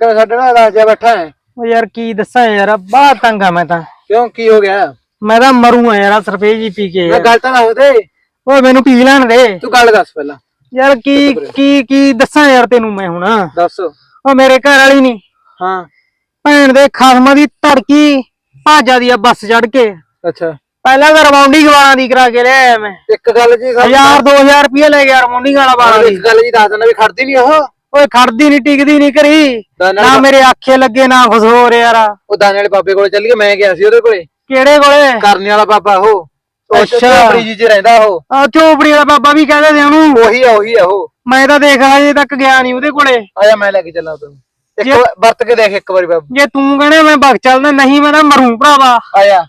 ਕਹਿੰਦਾ ਸਾਡੇ ਨਾਲ ਰਾਜਾ ਬੈਠਾ ਹੈ? ਉਹ ਯਾਰ ਕੀ ਦੱਸਾਂ ਯਾਰ ਬਾਹਰ ਤੰਗ ਆ ਮੈਂ ਤਾਂ। ਕਿਉਂ ਕੀ ਹੋ ਗਿਆ? ਮੈਂ ਤਾਂ ਮਰੂੰਗਾ ਯਾਰ ਸਰਪੇਜ ਹੀ ਪੀ ਕੇ ਮੈਂ ਯਾਰ। ਗੱਲ ਤਾਂ ਨਾ ਓਏ ਮੈਨੂੰ ਪੀ ਲੈਣ ਦੇ। ਤੂੰ ਗੱਲ ਦੱਸ ਪਹਿਲਾਂ। ਯਾਰ ਕੀ ਕੀ ਕੀ ਦੱਸਾਂ ਯਾਰ ਤੈਨੂੰ ਮੈਂ ਹੁਣ? ਦੱਸ। ਉਹ ਮੇਰੇ ਘਰ ਵਾਲੀ ਨਹੀਂ ਹਾਂ। ਭੈਣ ਦੇ ਖਸਮਾਂ ਦੀ ਧੜਕੀ ਭਾਜਾ ਦੀ ਆ ਬੱਸ ਚੜ ਕੇ। ਅੱਛਾ। ਪਹਿਲਾਂ ਤਾਂ ਰਵਾਉਂਡੀ ਗਵਾਲਾਂ ਦੀ ਕਰਾ ਕੇ ਲਿਆਇਆ ਮੈਂ। ਇੱਕ ਗੱਲ ਜੀ ਗੱਲ- ਹਜ਼ਾਰ 2000 ਰੁਪਏ ਲੈ ਗਿਆ ਰਵਾਉਂਡੀ ਗਾਲਾ ਵਾਲਾ ਦੀ। ਇੱਕ ਗੱਲ ਜੀ ਦੱਸ ਦਿੰਦਾ ਵੀ ਖੜਦੀ ਨਹੀਂ ਉਹ। ਓਏ ਖੜਦੀ ਨਹੀਂ ਟਿਕਦੀ ਨਹੀਂ ਕਰੀ ਦਾਨੇ ਨਾ ਵਾਲੇ ਮੇਰੇ ਆਖੇ ਲੱਗੇ ਨਾ ਖੁਸ਼ ਹੋ ਰਿਹਾ ਯਾਰ। ਉਹ ਦਾਨੇ ਵਾਲੇ ਬਾਬੇ ਕੋਲ ਚੱਲ ਕੇ ਮੈਂ ਗਿਆ ਸੀ ਉਹਦੇ ਕੋਲੇ। ਕਿਹੜੇ ਕੋਲੇ? ਕਰਨੇ ਵਾਲਾ ਬਾਬਾ ਉਹ। ਅੱਛਾ। ਅੱਛਾ ਜੀ ਚ ਰਹਿੰਦਾ ਉਹ। ਆ ਝੋਪੜੀ ਵਾਲਾ ਬਾਬਾ ਵੀ ਕਹਿੰਦੇ ਨੇ ਉਹਨੂੰ। ਉਹੀ ਆ ਉਹੀ ਆ ਉਹ। ਮੈਂ ਤਾਂ ਦੇਖ ਹਜੇ ਤੱਕ ਗਿਆ ਨਹੀਂ ਉਹਦੇ ਕੋਲੇ। ਆਇਆ ਮੈਂ ਲੈ ਕੇ ਚੱਲਾਂ ਤੈਨੂੰ। ਇੱਕ ਜੇ- ਵਾਰ ਵਰਤ ਕੇ ਦੇਖ ਇੱਕ ਵਾਰੀ ਬਾਬਾ। ਜੇ ਤੂੰ ਕਹਣੇ ਮੈਂ ਬਗ ਚੱਲਦਾ ਨਹੀਂ ਮੈਂ ਤਾਂ ਮਰੂੰ ਭਰਾਵਾ। ਆਇਆ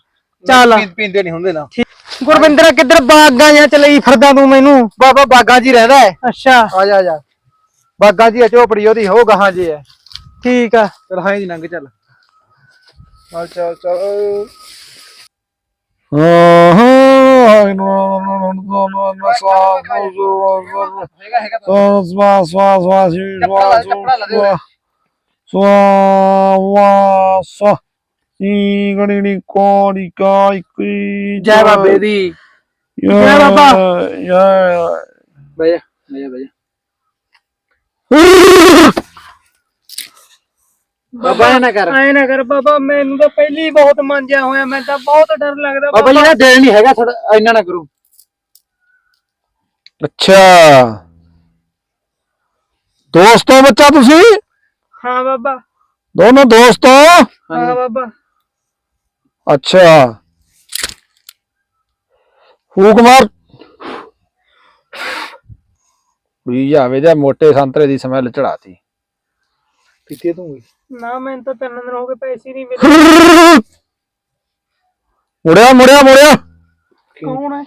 ਚੱਲ। ਪੀਂ- ਪੀਂਦੇ ਨਹੀਂ ਹੁੰਦੇ ਨਾ। ਗੁਰਵਿੰਦਰ ਕਿੱਧਰ ਬਾਗਾਂ ਜਾਂ ਚ ਲਈ ਫਿਰਦਾ ਤੂੰ ਮੈਨੂੰ? ਬਾਬਾ ਬਾਗਾਂ 'ਚ ਹੀ ਰਹਿੰਦਾ ਹੈ। ਅੱਛਾ। ਆ ਜਾ ਆ ਜਾ। ਬਾਗਾਂ ਹੀ ਆ ਝੋਪੜੀ ਉਹਦੀ ਹੋ ਗਾਹਾਂ 'ਚ ਹੈ ਠੀਕ ਆ। ਚਲ ਹਾਂ ਜੀ ਲੰਘ ਚੱਲ। ਚੱਲ ਚੱਲ ਚੱਲ। ਜੈ ਬਾਬੇ ਦੀ। ਜੈ ਬਾਬਾ। ਜਾ ਜਾ ਬਹਿ ਜਾ। ਬਾਬਾ ਇਹ ਨਾ ਕਰ। ਐ ਨਾ ਕਰ ਬਾਬਾ ਮੈਨੂੰ ਤਾਂ ਪਹਿਲੀ ਬਹੁਤ ਮੰਜਿਆ ਹੋਇਆ ਮੈਂ ਤਾਂ ਬਹੁਤ ਡਰ ਲੱਗਦਾ ਬਾਬਾ ਜੀ ਨਾ ਦੇਣ ਨਹੀਂ ਹੈਗਾ ਥੋੜਾ ਇੰਨਾ ਨਾ ਕਰੋ। ਅੱਛਾ। ਦੋਸਤੋ ਬੱਚਾ ਤੁਸੀਂ? ਹਾਂ ਬਾਬਾ। ਦੋਨੋਂ ਦੋਸਤੋ ਹਾਂ? ਬਾਬਾ। ਅੱਛਾ। ਫੂਕ ਮਾਰ ਵੀ ਜਾਵੇ ਦੇ ਮੋਟੇ ਸੰਤਰੇ ਦੀ ਸਮੈਲ ਚੜਾਤੀ। ਪੀਤੀ ਤੂੰ ਨਾ ਮੈਨੂੰ ਤਾਂ ਤਿੰਨ ਦਿਨ ਹੋ ਗਏ ਪੈਸੇ ਨਹੀਂ ਮਿਲੇ। ਮੁੜਿਆ ਮੁੜਿਆ ਮੁੜਿਆ। ਕੌਣ ਹੈ?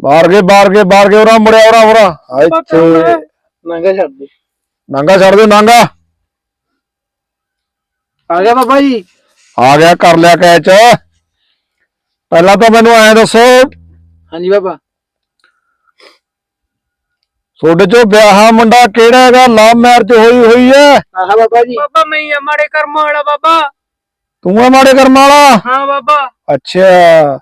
ਬਾਹਰ ਗਏ ਬਾਹਰ ਗਏ ਬਾਹਰ ਗਏ ਉਰਾ ਮੁੜਿਆ ਉਰਾ ਉਰਾ ਬਾਬਾ ਕੌਣ ਹੈ ਇੱਥੇ ਮੰਗਾ ਛੱਡ ਦੇ। ਨਾਂਗਾ ਛੱਡ ਦੇ ਨਾਂਗਾ। ਆ ਗਿਆ ਬਾਬਾ ਜੀ? ਆ ਗਿਆ ਕਰ ਲਿਆ ਕੈਚ। ਪਹਿਲਾਂ ਤਾਂ ਮੈਨੂੰ ਐਂ ਦੱਸੋ। ਹਾਂਜੀ ਬਾਬਾ। ਤੁਹਾਡੇ ਚੋਂ ਵਿਆਹਾ ਮੁੰਡਾ ਕਿਹੜਾ ਹੈਗਾ? ਲਵ ਮੈਰਿਜ ਹੋਈ ਹੋਈ ਹੈ? ਆਹ ਬਾਬਾ ਜੀ। ਬਾਬਾ ਮੈਂ ਹੀ ਆ ਮਾੜੇ ਕਰਮਾਂ ਵਾਲਾ ਬਾਬਾ। ਤੂੰ ਆ ਮਾੜੇ ਕਰਮ ਵਾਲਾ? ਹਾਂ ਬਾਬਾ। ਅੱਛਾ।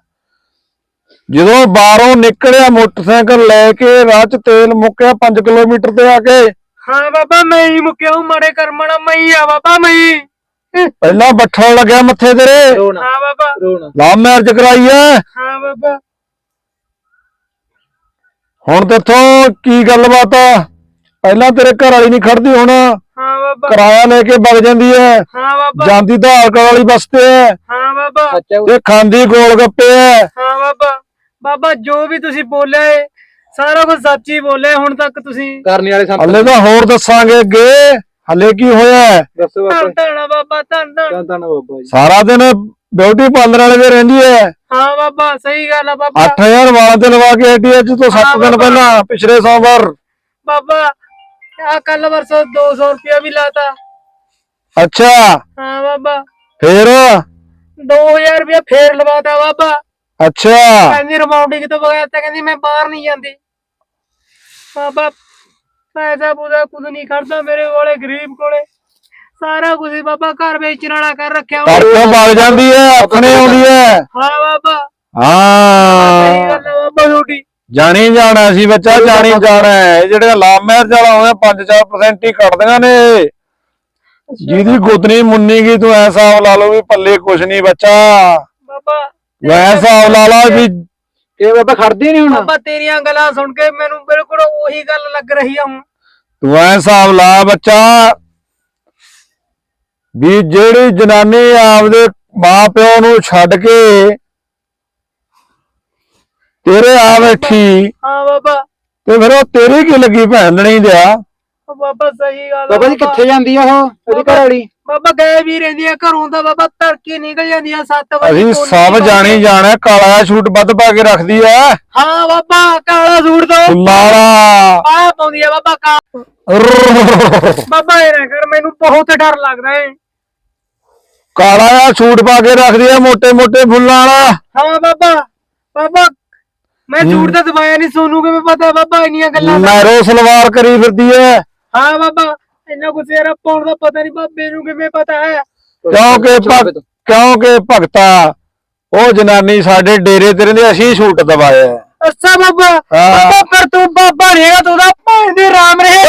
ਜਦੋਂ ਬਾਹਰੋਂ ਨਿਕਲਿਆ ਮੋਟਰਸਾਈਕਲ ਲੈ ਕੇ ਰਾਹ 'ਚ ਤੇਲ ਮੁੱਕਿਆ 5 ਕਿਲੋਮੀਟਰ ਤੇ ਆ ਕੇ। ਹਾਂ ਬਾਬਾ ਮੈਂ ਹੀ ਮੁੱਕਿਆ ਹੂੰ ਮਾੜੇ ਕਰਮਾਂ ਵਾਲਾ ਮੈਂ ਹੀ ਆ ਬਾਬਾ ਮੈਂ ਹੀ। ਪਹਿਲਾਂ ਬੱਠਲ ਲੱਗਿਆ ਮੱਥੇ ਤੇਰੇ। ਹਾਂ ਬਾਬਾ। ਰੋਣਾ। ਲਵ ਮੈਰਿਜ ਕਰਾਈ ਐ ਹਾਂ ਬਾਬਾ। ਹੁਣ ਤੇਥੋਂ ਕੀ ਗੱਲਬਾਤ ਆ? ਪਹਿਲਾਂ ਤੇਰੇ ਘਰ ਵਾਲੀ ਨਹੀਂ ਖੜਦੀ ਹੁਣ ਹਾਂ ਬਾਬਾ। ਕਿਰਾਇਆ ਲੈ ਕੇ ਵਗ ਜਾਂਦੀ ਐ। ਹਾਂ ਬਾਬਾ। ਜਾਂਦੀ ਤਾਂ ਆਲਕਾ ਵਾਲੀ ਬੱਸ ਤੇ ਐ। ਹਾਂ ਬਾਬਾ। ਤੇ ਖਾਂਦੀ ਗੋਲ ਗੱਪੇ ਐ। ਹਾਂ ਬਾਬਾ। ਬਾਬਾ ਜੋ ਵੀ ਤੁਸੀਂ ਬੋਲਿਆ ਏ ਸਾਰਾ ਕੁਝ ਸੱਚ ਹੀ ਬੋਲਿਆ ਹੁਣ ਤੱਕ ਤੁਸੀਂ। ਕਰਨੇ ਵਾਲੇ ਸੰਤ। ਹੱਲੇ ਤਾਂ ਹੋਰ ਦੱਸਾਂਗੇ ਅੱਗੇ। ਹੱਲੇ ਕੀ ਹੋਇਆ? ਹੈ? ਦੱਸੋ ਬਾਬਾ। ਧੰਨ ਧੰਨ ਬਾਬਾ ਧੰਨ ਧੰਨ। ਤਾਂ ਤਾਂ ਬਾਬਾ ਜੀ। ਸਾਰਾ ਦਿਨ ਬਿਊਟੀ ਪਾਰਲਰ ਵਾਲੇ ਦੇ ਰਹਿੰਦੀ ਐ ਹਾਂ ਬਾਬਾ ਸਹੀ ਗੱਲ ਆ ਬਾਬਾ। 8000 ਵਾਲਾਂ ਤੇ ਲਵਾ ਕੇ ਅੱਜ ਤੋਂ 7 ਦਿਨ ਪਹਿਲਾਂ ਪਿਛਲੇ ਸੋਮਵਾਰ। ਬਾਬਾ ਆ ਕੱਲ ਵਰਸੋਂ 200 ਰੁਪਇਆ ਵੀ ਲਾਤਾ। ਅੱਛਾ। ਹਾਂ ਬਾਬਾ। ਫੇਰ? 2000 ਰੁਪਇਆ ਫੇਰ ਲਵਾਤਾ ਬਾਬਾ। ਅੱਛਾ। ਕਹਿੰਦੀ ਰਿਮਾਉਂਡਿੰਗ ਤੋਂ ਬਗੈਰ ਤਾਂ ਕਹਿੰਦੀ ਮੈਂ ਬਾਹਰ ਨਹੀਂ ਜਾਂਦੀ। ਬਾਬਾ ਪੈਸਾ ਪੂਰਾ ਕੁਝ ਨਹੀਂ ਖੜਦਾ ਮੇਰੇ ਕੋਲੇ ਗਰੀਬ ਕੋਲੇ। ਸਾਰਾ ਕੁਝ ਬਾਬਾ ਘਰ ਵੇਚਣ ਵਾਲਾ ਕਰ ਰੱਖਿਆ ਹੋਇਆ। ਤੜਕੋਂ ਵਗ ਜਾਂਦੀ ਐ ਆਪਣੇ ਆਉਂਦੀ ਐ ਹਾਂ ਬਾਬਾ। ਸਹੀ ਹਾਂ ਗੱਲ ਆ ਬਾਬਾ ਤੁਹਾਡੀ। ਜਾਣੀ ਜਾਣਾ ਸੀ ਬੱਚਾ ਜਾਣੀ ਜਾਣਾ ਹੈ। ਇਹ ਜਿਹੜੇ ਲਾਮ ਮੈਰ ਵਾਲਾ ਆਉਂਦਾ 5-4% ਹੀ ਕੱਢਦੀਆਂ ਨੇ। ਜਿਹਦੀ ਗੁੱਤਨੀ ਮੁੰਨੀ ਗਈ ਤੂੰ ਐਸਾ ਹਿਸਾਬ ਲਾ ਲਓ ਵੀ ਪੱਲੇ ਕੁਛ ਨਹੀਂ ਬੱਚਾ। ਬਾਬਾ ਵੈ ਹਿਸਾਬ ਲਾ ਲਾ ਵੀ ਇਹ ਬਾਬਾ ਖੜਦੀ ਨਹੀਂ ਹੁਣ। ਬਾਬਾ ਤੇਰੀਆਂ ਗੱਲਾਂ ਸੁਣ ਕੇ ਮੈਨੂੰ ਬਿਲਕੁਲ ਉਹੀ ਗੱਲ ਲੱਗ ਰਹੀ ਆ ਹੁਣ। ਤੂੰ ਐ ਹਿਸਾਬ ਲਾ ਬੱਚਾ। ਵੀ ਜਿਹੜੀ ਜਨਾਨੀ ਆਪਦੇ ਮਾਂ ਪਿਓ ਨੂੰ ਛੱਡ ਕੇ ਤੇਰੇ ਆ ਬੈਠੀ ਹਾਂ ਬਾਬਾ। ਤੇ ਫਿਰ ਉਹ ਤੇਰੀ ਕੀ ਲੱਗੀ ਭੈਣ ਨਹੀਂ ਦਿਆ? ਉਹ ਬਾਬਾ ਸਹੀ ਗੱਲ ਆ ਬਾਬਾ ਜੀ ਕਿੱਥੇ ਜਾਂਦੀ ਆ ਉਹ? ਉਹਦੀ ਘਰ ਵਾਲੀ ਬਾਬਾ ਗਏ ਵੀ ਰਹਿੰਦੀ ਆ ਘਰੋਂ ਦਾ ਬਾਬਾ ਤੜਕੇ ਨਿਕਲ ਜਾਂਦੀ ਆ 7 ਵਜੇ ਅਸੀਂ ਕੋਲ ਸਭ ਨਿਕਲ ਜਾਣੀ ਜਾਣਾ ਕਾਲਾ ਛੂਟ ਵੱਧ ਪਾ ਕੇ ਰੱਖਦੀ ਐ। ਹਾਂ ਬਾਬਾ ਕਾਲਾ ਸੂਟ ਤੋਂ ਲਾਲਾ। ਆ ਪਾਉਂਦੀ ਆ ਬਾਬਾ ਕਾ ਬਾਬਾ ਇਹ ਨਾ ਕਰ ਮੈਨੂੰ ਬਹੁਤ ਡਰ ਲੱਗਦਾ ਏ। ਕਾਲਾ ਆ ਸੂਟ ਪਾ ਕੇ ਰੱਖਦੀ ਆ ਮੋٹے ਮੋٹے ਫੁੱਲਾਂ ਵਾਲਾ। ਹਾਂ ਬਾਬਾ ਬਾਬਾ ਮੈਂ ਝੂਠ ਤਾਂ ਦਵਾਇਆ ਨਹੀਂ ਸੋਨੂ ਕਿ ਮੈਂ ਪਤਾ ਬਾਬਾ ਇੰਨੀਆਂ ਗੱਲਾਂ ਦਾ। ਨੈਰੋ ਸਲਵਾਰ ਕਰੀ ਫਿਰਦੀ ਐ। ਹਾਂ ਬਾਬਾ ਇੰਨਾ ਕੁਛ ਯਾਰ ਪਾਉਣ ਦਾ ਪਤਾ ਨਹੀਂ ਬਾਬੇ ਨੂੰ ਕਿਵੇਂ ਪਤਾ ਹੈ। ਕਿਉਂਕਿ ਕਿਉਂਕਿ ਭਗਤਾ ਉਹ ਜਨਾਨੀ ਸਾਡੇ ਡੇਰੇ ਤੇ ਰਹਿੰਦੀ ਅਸੀਂ ਸੂਟ ਦਵਾਇਆ ਅੱਛਾ ਬਾਬਾ ਬਾਬਾ ਪਰ ਤੂੰ ਬਾਬਾ ਰਹੇਗਾ ਤੂੰ ਦਾ ਭੈਣ ਦੇ ਰਾਮ ਰਹੇ